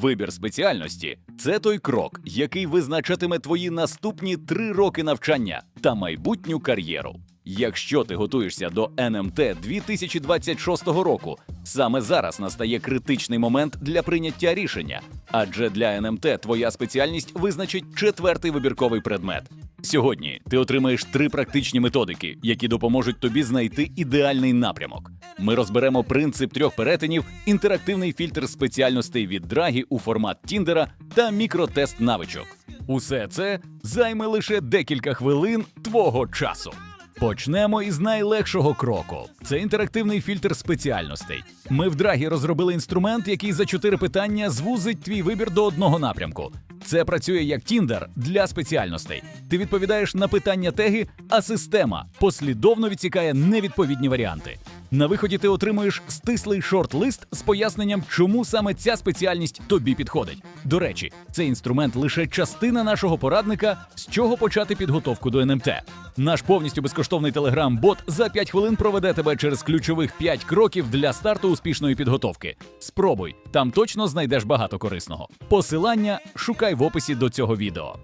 Вибір спеціальності це той крок, який визначатиме твої наступні три роки навчання та майбутню кар'єру. Якщо ти готуєшся до НМТ 2026 року, саме зараз настає критичний момент для прийняття рішення, адже для НМТ твоя спеціальність визначить четвертий вибірковий предмет. Сьогодні ти отримаєш три практичні методики, які допоможуть тобі знайти ідеальний напрямок. Ми розберемо принцип трьох перетинів, інтерактивний фільтр спеціальностей від Драгі у формат Тіндера та мікротест навичок. Усе це займе лише декілька хвилин твого часу. Почнемо із найлегшого кроку. Це інтерактивний фільтр спеціальностей. Ми в Драгі розробили інструмент, який за чотири питання звузить твій вибір до одного напрямку. Це працює як Тіндер для спеціальностей. Ти відповідаєш на питання теги, а система послідовно відсікає невідповідні варіанти. На виході ти отримуєш стислий шорт-лист з поясненням, чому саме ця спеціальність тобі підходить. До речі, цей інструмент лише частина нашого порадника, з чого почати підготовку до НМТ. Наш повністю безкоштовний телеграм-бот за 5 хвилин проведе тебе через ключових 5 кроків для старту успішної підготовки. Спробуй, там точно знайдеш багато корисного. Посилання шукай в описі до цього відео.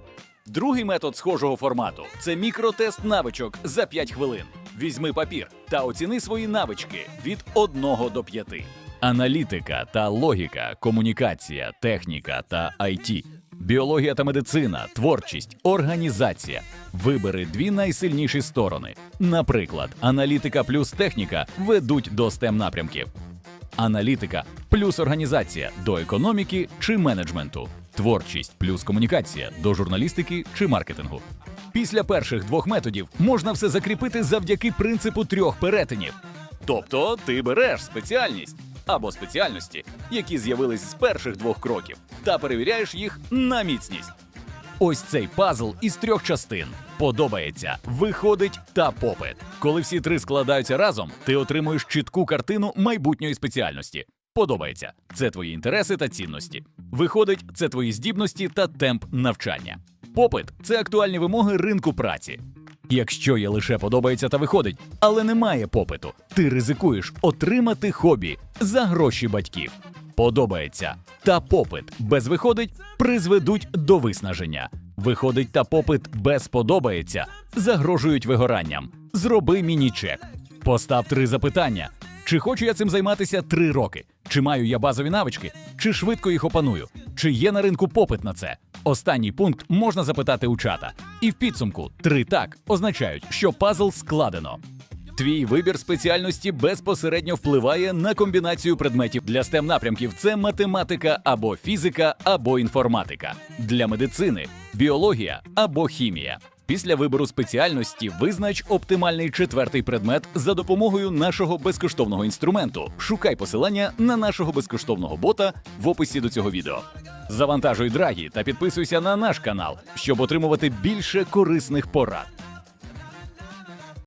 Другий метод схожого формату це мікротест навичок за 5 хвилин. Візьми папір та оціни свої навички від 1 до 5. Аналітика та логіка, комунікація, техніка та IT, біологія та медицина, творчість, організація. Вибери дві найсильніші сторони. Наприклад, аналітика плюс техніка ведуть до STEM напрямків. Аналітика плюс організація до економіки чи менеджменту, творчість плюс комунікація до журналістики чи маркетингу. Після перших двох методів можна все закріпити завдяки принципу трьох перетинів. Тобто ти береш спеціальність або спеціальності, які з'явились з перших двох кроків, та перевіряєш їх на міцність. Ось цей пазл із трьох частин подобається, виходить та попит. Коли всі три складаються разом, ти отримуєш чітку картину майбутньої спеціальності. Подобається це твої інтереси та цінності. Виходить, це твої здібності та темп навчання. Попит це актуальні вимоги ринку праці. Якщо є лише подобається та виходить, але немає попиту, ти ризикуєш отримати хобі за гроші батьків. Подобається та попит без виходить призведуть до виснаження. Виходить та попит без подобається загрожують вигоранням. Зроби міні-чек. Постав три запитання: чи хочу я цим займатися три роки? Чи маю я базові навички? Чи швидко їх опаную? Чи є на ринку попит на це? Останній пункт можна запитати у чата. І в підсумку три так означають, що пазл складено. Твій вибір спеціальності безпосередньо впливає на комбінацію предметів для STEM напрямків. Це математика або фізика, або інформатика, для медицини, біологія або хімія. Після вибору спеціальності визнач оптимальний четвертий предмет за допомогою нашого безкоштовного інструменту. Шукай посилання на нашого безкоштовного бота в описі до цього відео. Завантажуй драгі та підписуйся на наш канал, щоб отримувати більше корисних порад.